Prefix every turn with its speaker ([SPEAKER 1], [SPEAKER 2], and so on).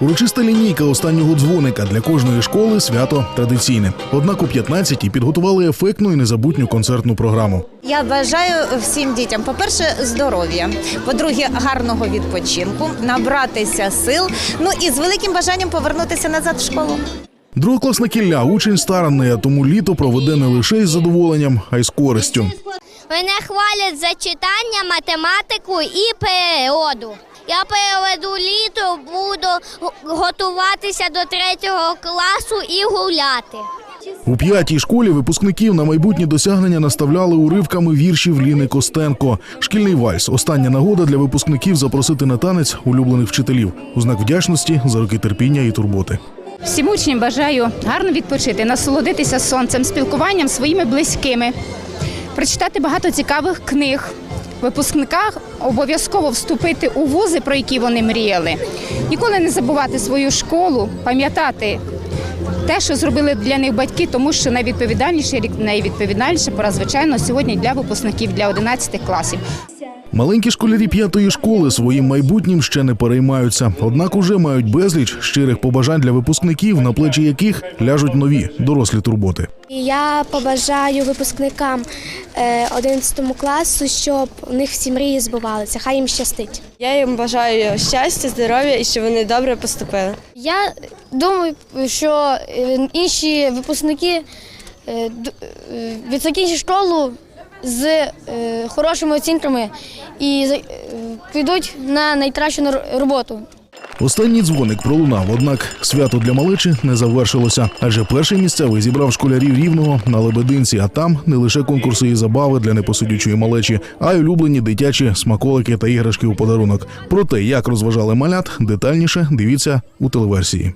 [SPEAKER 1] Урочиста лінійка останнього дзвоника для кожної школи свято традиційне. Однак о 15-й підготували ефектну і незабутню концертну програму.
[SPEAKER 2] Я бажаю всім дітям, по-перше, здоров'я, по-друге, гарного відпочинку, набратися сил. Ну і з великим бажанням повернутися назад в школу.
[SPEAKER 1] Другокласна кілля учень старанний, а тому літо проведе не лише із задоволенням, а й з користю.
[SPEAKER 3] Мене хвалять за читання, математику і природу. Я переведу літо, буду готуватися до третього класу і гуляти.
[SPEAKER 1] У п'ятій школі випускників на майбутні досягнення наставляли уривками віршів Ліни Костенко. Шкільний вальс остання нагода для випускників запросити на танець улюблених вчителів у знак вдячності за роки терпіння і турботи.
[SPEAKER 4] Всім учням бажаю гарно відпочити, насолодитися сонцем, спілкуванням своїми близькими, прочитати багато цікавих книг. Випускниках обов'язково вступити у вузи, про які вони мріяли. Ніколи не забувати свою школу, пам'ятати те, що зробили для них батьки, тому що найвідповідальніший рік, найвідповідальніша пора, звичайно, сьогодні для випускників для 11 класів.
[SPEAKER 1] Маленькі школярі п'ятої школи своїм майбутнім ще не переймаються, однак уже мають безліч щирих побажань для випускників, на плечі яких ляжуть нові дорослі турботи.
[SPEAKER 5] Я побажаю випускникам е, 11 класу, щоб у них всі мрії збувалися. Хай їм щастить.
[SPEAKER 6] Я їм бажаю щастя, здоров'я і щоб вони добре поступили.
[SPEAKER 7] Я думаю, що е, інші випускники е, д- е, школу з е, хорошими оцінками і е, підуть на найкращу роботу.
[SPEAKER 1] Останній дзвоник пролунав, однак свято для малечі не завершилося, адже перший місцевий зібрав школярів рівного на лебединці. А там не лише конкурси і забави для непосидючої малечі, а й улюблені дитячі смаколики та іграшки у подарунок. Про те, як розважали малят, детальніше дивіться у телеверсії.